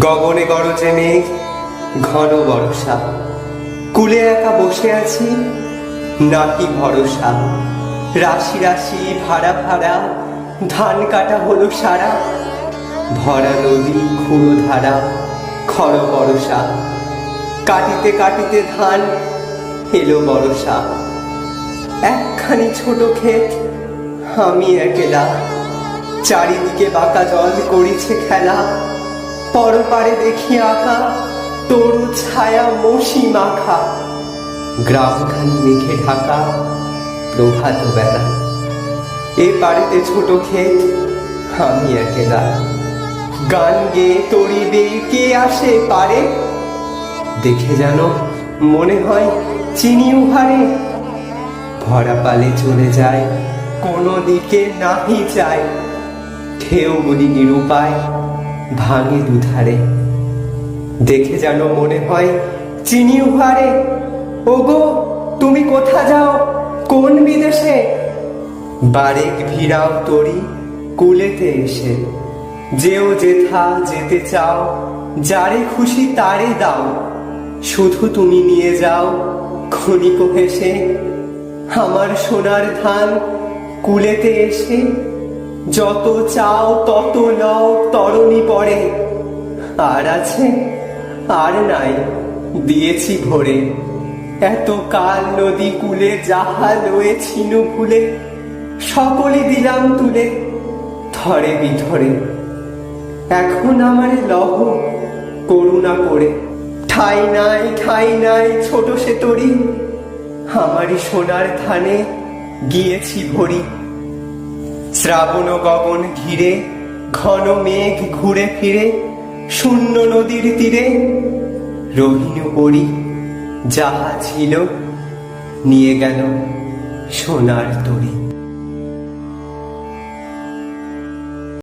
গগনে গরজে মেঘ, ঘন বরষা। কুলে একা বসে আছি, নাকি ভরসা? রাশি রাশি, ভাড়া ভাড়া, ধান কাটা হলো সারা। ভরা নদী, খুঁড়ো ধারা, খর বরসা কাটিতে কাটিতে ধান এলো বরষা। একখানি ছোট ক্ষেত, আমি একেলা। চারিদিকে বাঁকা জল করিছে খেলা। পরপারে দেখি আঁকা, তরু ছায়া মশি মাখা। গ্রামখানি মেঘে ঢাকা, প্রভাত বেলা। এ পাড়েতে ছোট ক্ষেত, আমি একেলা। গান গেয়ে তরিবে, কে আসে পারে? দেখে যেন মনে হয় চিনি উহারে। ভরা পালে চলে যায়, কোনো দিকে নাহি যায়। ঢেউগুলি নিরুপায় ভাঙে দুধারে। দেখে যেন মনে হয় চিনি উহারে ওগো, তুমি কোথা যাও? কোন বিদেশে? বারেক ভিড়াও তরি কুলেতে এসে। যেও যেথা যেতে চাও, যারে খুশি তারে দাও। শুধু তুমি নিয়ে যাও, ক্ষণিক হেসে আমার সোনার ধান কুলেতে এসে। যত চাও তত লও, তরণী পড়ে আর আছে, আর নাই, দিয়েছি ভরে। এত কাল নদী কুলে যাহা লয়ে ছিনু ভুলে সকলই দিলাম তুলে, ধরে বিধরে। এখন আমারে লহ, করুণা করে। ঠাই নাই ঠাই নাই, ছোট সে তরি। আমারই সোনার ধানে গিয়েছি ভরি। শ্রাবণ গগন ঘিরে, ঘন মেঘ ঘুরে ফিরে, শূন্য নদীর তীরে। রহিনু পরি, যাহা ছিল, নিয়ে গেল সোনার তরী।